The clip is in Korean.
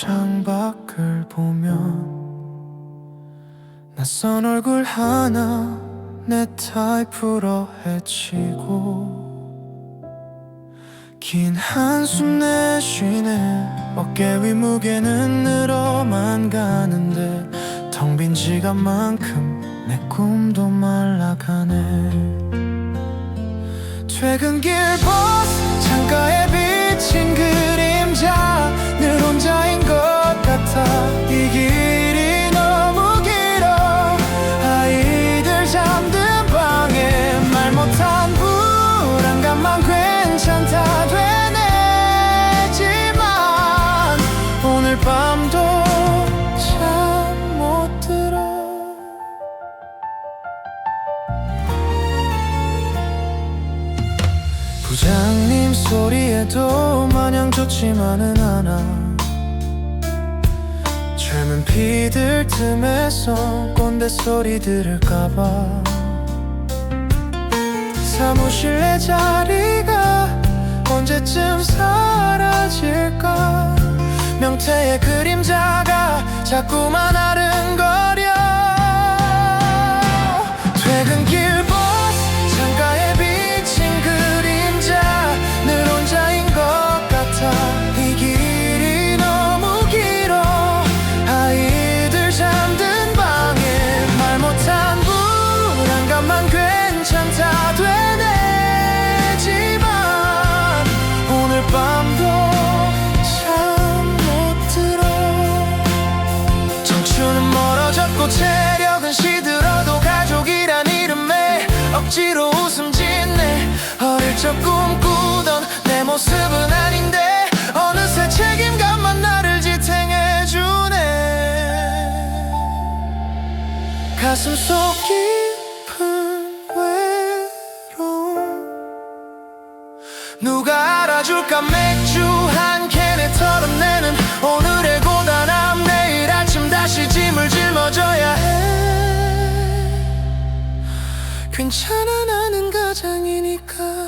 창밖을 보면 낯선 얼굴 하나 내 타입으로 해치고 긴 한숨 내쉬네. 어깨 위 무게는 늘어만 가는데 텅빈 지갑만큼 내 꿈도 말라가네. 퇴근길 버스 부장님 소리에도 마냥 좋지만은 않아. 젊은 피들 틈에서 꼰대 소리 들을까봐. 사무실 내 자리가 언제쯤 사라질까? 명태의 그림자가 자꾸만 멀어졌고 체력은 시들어도 가족이란 이름에 억지로 웃음 짓네. 어릴 적 꿈꾸던 내 모습은 아닌데 어느새 책임감만 나를 지탱해주네. 가슴 속 깊은 외로움. 누가 알아줄까? 맥주 한 괜찮아 나는 가장이니까